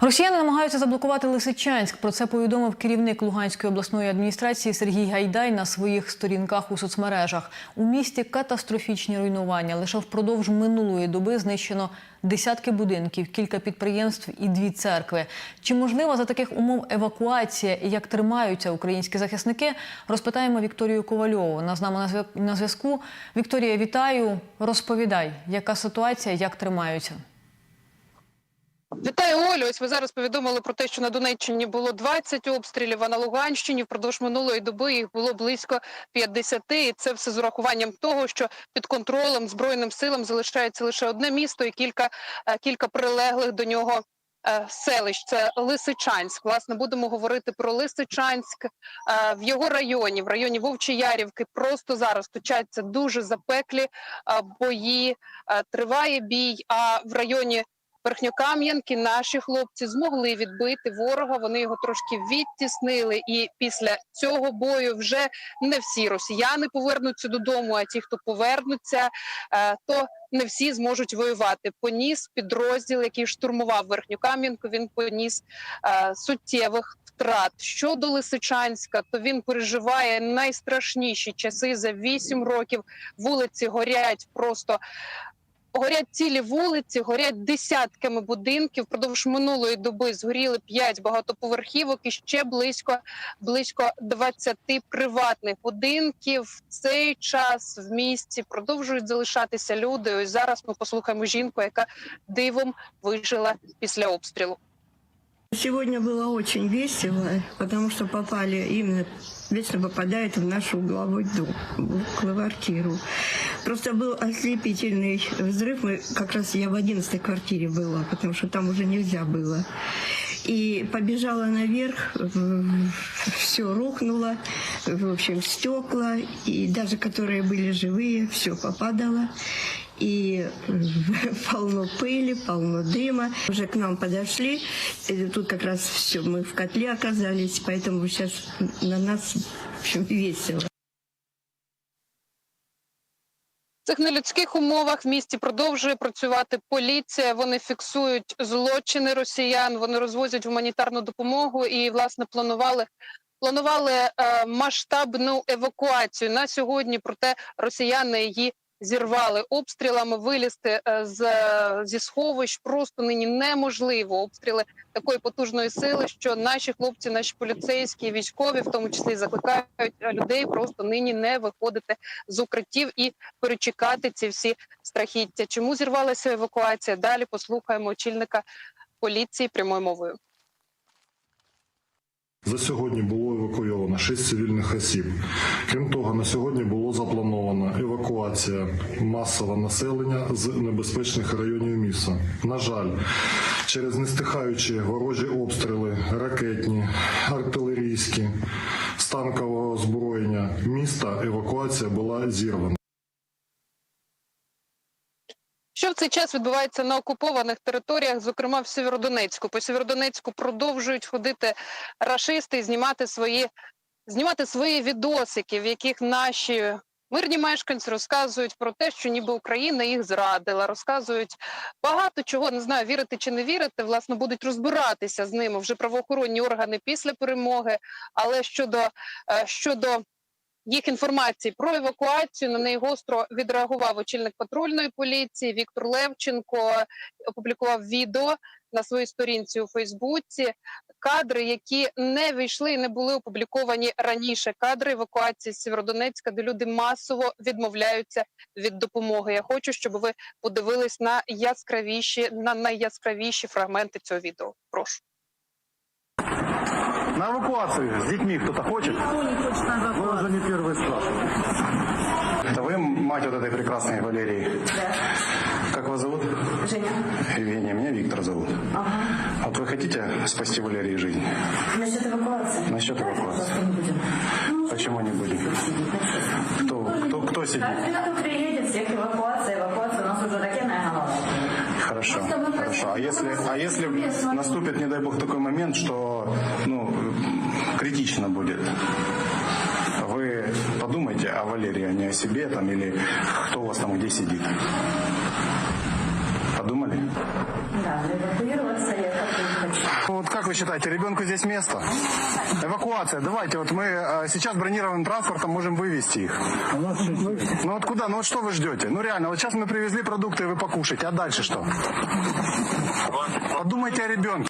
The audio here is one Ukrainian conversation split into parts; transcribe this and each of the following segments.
Росіяни намагаються заблокувати Лисичанськ. Про це повідомив керівник Луганської обласної адміністрації Сергій Гайдай на своїх сторінках у соцмережах. У місті катастрофічні руйнування. Лише впродовж минулої доби знищено десятки будинків, кілька підприємств і дві церкви. Чи можлива за таких умов евакуація і як тримаються українські захисники? Розпитаємо Вікторію Ковальову. Вона з нами на зв'я- на зв'язку. Вікторія, вітаю. Розповідай, яка ситуація, як тримаються. Вітаю Олю. Ось ви зараз повідомили про те, що на Донеччині було 20 обстрілів, а на Луганщині впродовж минулої доби їх було близько 50. І це все з урахуванням того, що під контролем збройним силам залишається лише одне місто і кілька, е, кілька прилеглих до нього. е, Селищ це Лисичанськ. Власне, будемо говорити про Лисичанськ Е, в його районі, в районі Вовчиярівки. Просто зараз точаться дуже запеклі бої. Триває бій. А в районі Верхньокам'янки наші хлопці змогли відбити ворога. Вони його трошки відтіснили. І після цього бою вже не всі росіяни повернуться додому. А ті, хто повернуться, е, то не всі зможуть воювати. Поніс підрозділ, який штурмував Верхньокам'янку. Він поніс е, суттєвих втрат. Щодо Лисичанська, то він переживає найстрашніші часи за вісім років. Вулиці горять просто горять цілі вулиці, горять десятками будинків. Продовж минулої доби згоріли 5 багатоповерхівок і ще близько близько 20 приватних будинків. В цей час в місті продовжують залишатися люди. Ось зараз ми послухаємо жінку, яка дивом вижила після обстрілу. Сегодня было очень весело, потому что попали именно, вечно попадают в наш угловой дом, в квартиру. Просто был ослепительный взрыв. Мы, как раз я в одиннадцатой квартире была, потому что там уже нельзя было. И побежала наверх, все рухнуло, в общем, стекла, и даже которые были живые, все попадало. И полно пыли, полно дыма. Уже к нам подошли, и тут как раз все, мы в котле оказались, поэтому сейчас на нас, в общем, весело. Цих нелюдських умовах в місті продовжує працювати поліція. Вони фіксують злочини росіян, вони розвозять гуманітарну допомогу і власне планували. Планували е, масштабну евакуацію на сьогодні. Проте росіяни її зірвали обстрілами. Вилізти е, з зі сховищ просто нині неможливо. Обстріли такої потужної сили, що наші хлопці, наші поліцейські, військові, в тому числі закликають е, людей просто нині не виходити з укриттів і перечекати ці всі страхіття. Чому зірвалася евакуація? Далі послухаємо очільника поліції прямою мовою. За сьогодні було евакуйовано 6 цивільних осіб. Крім того, на сьогодні було заплановано евакуація масового населення з небезпечних районів міста. На жаль, через нестихаючі ворожі обстріли, ракетні, артилерійські, з танкового озброєння міста евакуація була зірвана. Що в цей час відбувається на окупованих територіях, зокрема в Сєвєродонецьку? По Сєвєродонецьку продовжують ходити рашисти і знімати свої знімати свої відосики, в яких наші мирні мешканці розказують про те, що ніби Україна їх зрадила, розказують багато чого. Не знаю, вірити чи не вірити. Власне, будуть розбиратися з ними вже правоохоронні органи після перемоги. Але щодо е, щодо їх інформації про евакуацію. На неї гостро відреагував очільник патрульної поліції Віктор Левченко. Опублікував відео на своїй сторінці у Фейсбуці. Кадри, які не вийшли і не були опубліковані раніше. Кадри евакуації з Сєвєродонецька, де люди масово відмовляються від допомоги. Я хочу, щоб ви подивились на яскравіші на найяскравіші фрагменти цього відео. Прошу. На эвакуацию с детьми кто-то хочет? Никто не хочет на Вы эвакуацию. уже не первый спрашиваете. Это вы мать вот этой прекрасной Валерии? Да. Как вас зовут? Женя. Евгения, меня Виктор зовут. Ага. Вот вы хотите спасти Валерии жизнь? Насчет эвакуации. Насчет эвакуации. просто не будем. Ну, Почему не будем? ну. Кто, кто, кто сидит? Кто приедет, всех эвакуация, Хорошо, хорошо. А если, а если наступит, не дай бог, такой момент, что ну, критично будет? Вы подумайте о Валерии, а не о себе там или кто у вас там где сидит. Подумали? Да, но эвакуироваться я как не хочу. Ну, Вот как вы считаете, ребенку здесь место? Эвакуация, давайте, вот мы э, сейчас бронированным транспортом можем вывести их. Ну вот куда, ну вот что вы ждете? Ну реально, вот сейчас мы привезли продукты, вы покушаете, а дальше что? Подумайте о ребенке.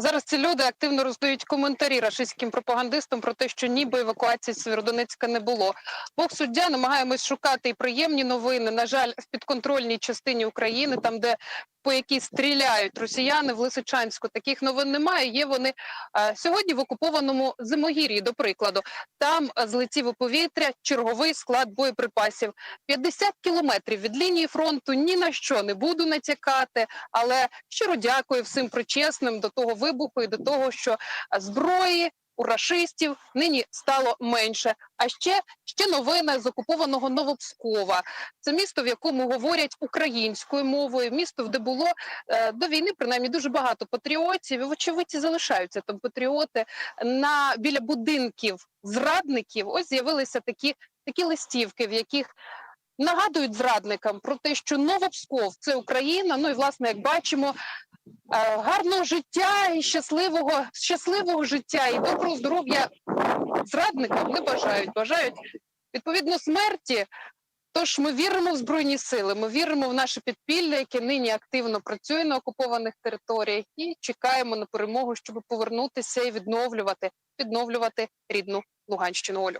Зараз ці люди активно роздають коментарі рашистським пропагандистам про те, що ніби евакуації з Сєвєродонецька не було. Бог суддя намагаємось шукати і приємні новини. На жаль, в підконтрольній частині України, там де по якій стріляють росіяни в Лисичанську. Таких новин немає. Є вони е, сьогодні в окупованому Зимогір'ї, до прикладу. Там злетів у повітря черговий склад боєприпасів. 50 кілометрів від лінії фронту ні на що не буду натякати, але щиро дякую всім причесним до того вибуху і до того, що зброї у рашистів нині стало менше. А ще ще новина з окупованого Новопскова. Це місто, в якому говорять українською мовою, місто, де було е, до війни принаймні дуже багато патріотів. І вочевидь залишаються там патріоти на біля будинків зрадників. Ось з'явилися такі, такі листівки, в яких нагадують зрадникам про те, що Новопсков це Україна. Ну і власне, як бачимо, гарного життя і щасливого, щасливого життя і доброго здоров'я зрадникам не бажають. Бажають відповідно смерті. Тож ми віримо в збройні сили. Ми віримо в наше підпілля, яке нині активно працює на окупованих територіях, і чекаємо на перемогу, щоб повернутися і відновлювати, відновлювати рідну Луганщину. Олю.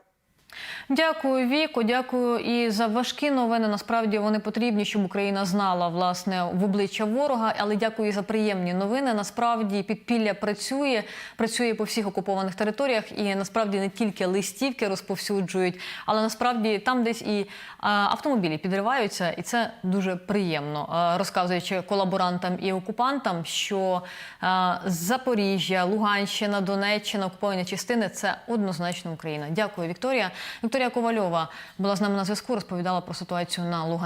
Дякую, Віко. Дякую і за важкі новини. Насправді вони потрібні, щоб Україна знала власне в обличчя ворога. Але дякую і за приємні новини. Насправді підпілля працює, працює по всіх окупованих територіях, і насправді не тільки листівки розповсюджують, але насправді там десь і автомобілі підриваються, і це дуже приємно. Розказуючи колаборантам і окупантам, що Запоріжжя, Луганщина, Донеччина, окуповані частини це однозначно Україна. Дякую, Вікторія. Вікторія Ковальова була з нами на зв'язку. Розповідала про ситуацію на Луганщині.